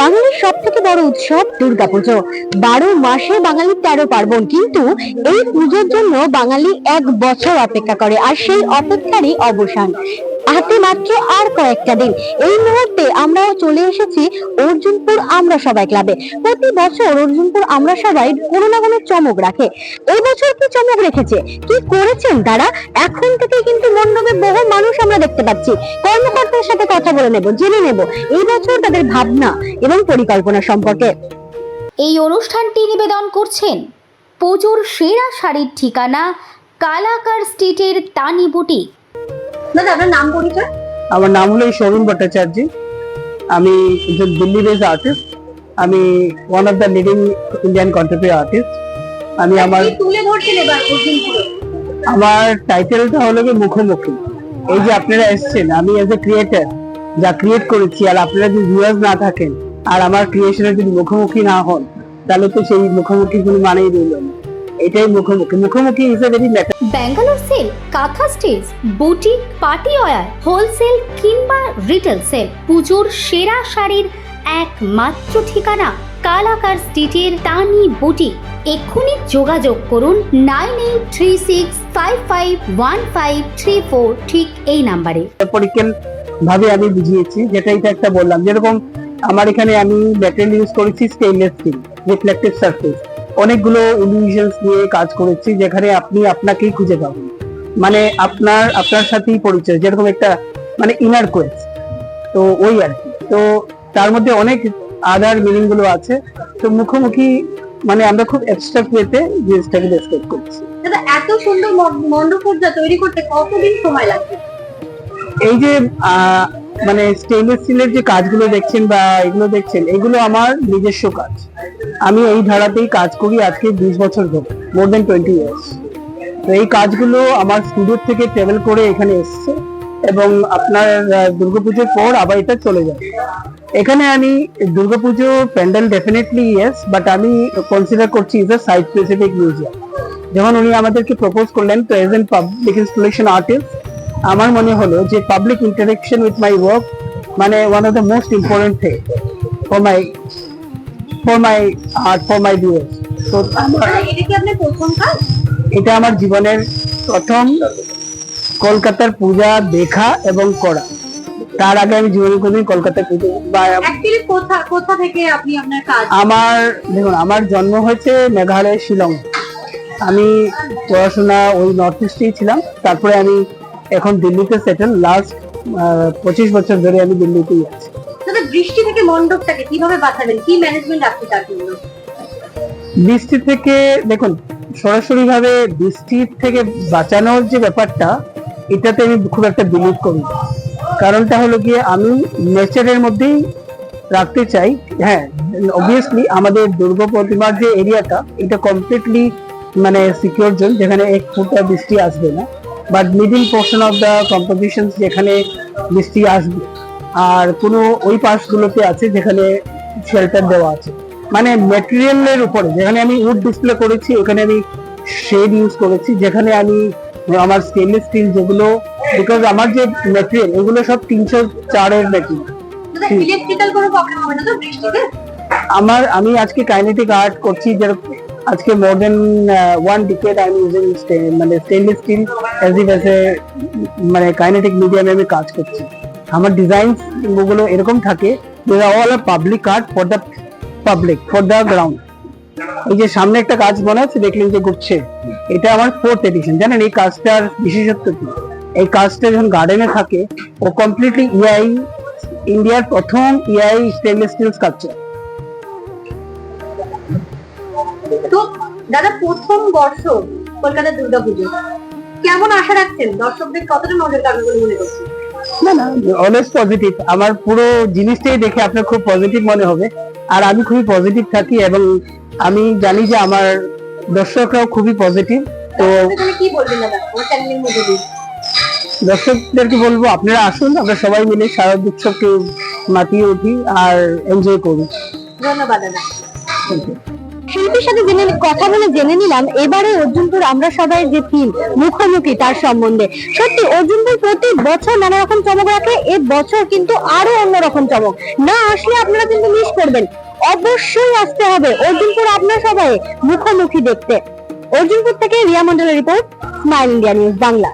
বাঙালির সব থেকে বড় উৎসব দুর্গাপুজো। বারো মাসে বাঙালির তেরো পার্বণ, কিন্তু এই পুজোর জন্য বাঙালি এক বছর অপেক্ষা করে, আর সেই অপেক্ষারই অবসান। হাতে মাত্র আর কয়েকটা দিন। এই মুহূর্তে আমরাও চলে এসেছি অর্জুনপুর আমরা সবাই ক্লাবে। প্রতি বছর অর্জুনপুর আমরা সবাই কোনো না কোনো চমক রাখে। এই বছর কি চমক রেখেছে? কি করেছেন তারা? এখন থেকে কিন্তু মণ্ডপে বহু মানুষ আমরা দেখতে পাচ্ছি। কর্মকর্তার সাথে কথা বলে নেব, জেনে নেব। এই বছর তাদের ভাবনা এবং পরিকল্পনা সম্পর্কে। এই অনুষ্ঠানটি নিবেদন করছেন পুজোর সেরা শাড়ির ঠিকানা কালাকার স্ট্রিটের তানি বুটিক। দাদা আপনার নাম পরিচয় আমার নাম হলো শোরুম ভট্টাচার্য। আমি একজন দিল্লি বেস আর্টিস্ট আমি one of the leading Indian contemporary artist আমি আমার কি তুলে ধরছেন এবার আমার টাইটেলটা হলো কি মুখোমুখি। এই যে আপনারা এসেছেন আমি এজ এ ক্রিয়েটার যা ক্রিয়েট করেছি আর আপনারা যদি ভিউয়ার্স না থাকেন আর আমার ক্রিয়েশনের যদি মুখোমুখি না হন তাহলে তো সেই মুখোমুখি কোনো মানেই রইল না। এটাই মুখোমুখি। মুখোমুখি is a very matter Bangalore sale কাঁথা stage boutique party wear wholesale কিংবা রিটেল সেল পুজোর সেরা শাড়ির একমাত্র ঠিকানা কালাকার স্ট্রিটের তানি বুটিক এক্ষুনি যোগাযোগ করুন nine eight three six five five one five three four, ঠিক এই নাম্বারে। মেটাফরিক্যাল ভাবে আমি বুঝিয়েছি যেটা এটা একটা বললাম। যেরকম আমার এখানে আমি ম্যাটেরিয়াল ইউজ করেছি স্টেইনলেস স্টিল রিফ্লেক্টিভ সারফেস অনেকগুলো ইলিউশনস নিয়ে কাজ করেছি যেখানে আপনি আপনাকেই খুঁজে পাবেন। মানে আপনার আপনার সাথেই পরিচয় যেরকম একটা মানে ইনার কোয়েস্ট তো ওই আর কি। তো তার মধ্যে অনেক আদার মিনিংগুলো আছে। তো মুখোমুখি মানে আমরা খুব অ্যাবস্ট্রাক্ট ওয়েতে জিনিসটাকে ডেসক্রাইব করছি। দাদা এত সুন্দর মণ্ডপসজ্জা তৈরি করতে কতদিন সময় লাগবে? এই যে আহ, মানে স্টেনলেস স্টিলের যে কাজগুলো দেখছেন বা এগুলো দেখছেন, এগুলো আমার নিজস্ব কাজ। আমি এই ধারাতেই কাজ করি আজকে বিশ বছর ধরে মোর দেন টোয়েন্টি ইয়ার্স তো এই কাজগুলো আমার স্টুডিও থেকে ট্রাভেল করে এখানে এসছে এবং আপনার দুর্গাপুজোর পর আবার এটা চলে যায় এখানে আমি Durga Puja pandal definitely yes but আমি কনসিডার করছি is a site specific museum যখন উনি আমাদেরকে প্রপোজ করলেন তো as an public installation artist আমার মনে হলো যে public interaction with my work মানে one of the most important thing for my for my art for my viewers তো এটা আমার জীবনের প্রথম কলকাতার পূজা দেখা এবং করা। তার আগে আমি জীবনে কোনোদিন কলকাতার পুজো বা কোথা কোথা থেকে আপনি আপনার কাজ? আমার দেখুন আমার জন্ম হয়েছে মেঘালয়ের শিলং। আমি পড়াশোনা ওই নর্থ ইস্টেই ছিলাম। তারপরে আমি এখন দিল্লিতে সেটেল লাস্ট পঁচিশ বছর ধরে আমি দিল্লিতেই আছি। দাদা বৃষ্টি থেকে মণ্ডপটাকে কীভাবে বাঁচাবেন? কি ম্যানেজমেন্ট রাখছে তার জন্য? বৃষ্টি থেকে দেখুন সরাসরি ভাবে বৃষ্টির থেকে বাঁচানোর যে ব্যাপারটা এটাতে আমি খুব একটা বিলিভ করি কারণটা হলো গিয়ে আমি নেচারের মধ্যেই রাখতে চাই। হ্যাঁ অবভিয়াসলি আমাদের দুর্গা প্রতিমার যে এরিয়াটা এটা কমপ্লিটলি মানে সিকিউর জোন যেখানে এক ফুটা বৃষ্টি আসবে না। But middle portion of the composition যেখানে বৃষ্টি আসবে আর কোনো ওই পাশগুলোতে আছে যেখানে শেল্টার দেওয়া আছে মানে ম্যাটেরিয়ালের উপরে যেখানে আমি উড ডিসপ্লে করেছি ওখানে আমি শেড ইউজ করেছি যেখানে আমি আমার স্টেনলেস স্টিল যেগুলো বিকজ আমার যে ম্যাটেরিয়াল এগুলো সব তিনশো চারের ম্যাটেরিয়াল দাদা হুম। ইলেকট্রিক্যাল কোনো প্রবলেম হবে না তো বৃষ্টিতে আমার আমি আজকে কাইনেটিক আর্ট করছি যেরকম আজকে more than one decade I am using মানে stainless steel as if as a মানে কাইনেটিক মিডিয়ামে আমি কাজ করছি। আমার ডিজাইনগুলো এরকম থাকে all R public art for the public for the ground এই যে সামনে একটা কাজ মনে আছে দেখলেন যে ঘুরছে। এটা আমার ফোর্থ এডিশন জানেন এই কাজটার বিশেষত্ব কি? এই কাজটা যখন গার্ডেনে থাকে, ও কমপ্লিটলি ইআই ইন্ডিয়ার প্রথম ইআই স্টেনলেস স্টিল স্কাল্পচার তো দাদা প্রথম বর্ষ কলকাতার দুর্গাপুজো কেমন আশা রাখছেন? দর্শকদের কতটা নজর কাড়বে বলে মনে করছেন? না না অলওয়েজ পজিটিভ আমার পুরো জিনিসটাই দেখে আপনার খুব পজিটিভ মনে হবে। আর আমি খুবই পজিটিভ থাকি এবং আমি জানি যে আমার দর্শকরাও খুবই পজিটিভ তো কি বলবেন দাদা? দর্শকদেরকে বলব আপনারা আসুন আমরা সবাই মিলে শারদ উৎসবকে মাতিয়ে উঠি আর এনজয় করি ধন্যবাদ দাদা. শিল্পীর সাথে জেনে কথা বলে জেনে নিলাম, এবারে অর্জুনপুর আমরা সবাই যে থিম মুখোমুখি তার সম্বন্ধে। সত্যি, অর্জুনপুর প্রতি বছর নানা রকম চমক রাখে, এ বছর কিন্তু আরও অন্যরকম চমক। না আসলে আপনারা কিন্তু মিস করবেন। অবশ্যই আসতে হবে অর্জুনপুর আপনার সবাই মুখোমুখি দেখতে। অর্জুনপুর থেকে রিয়া মন্ডলের report smile India news Bangla.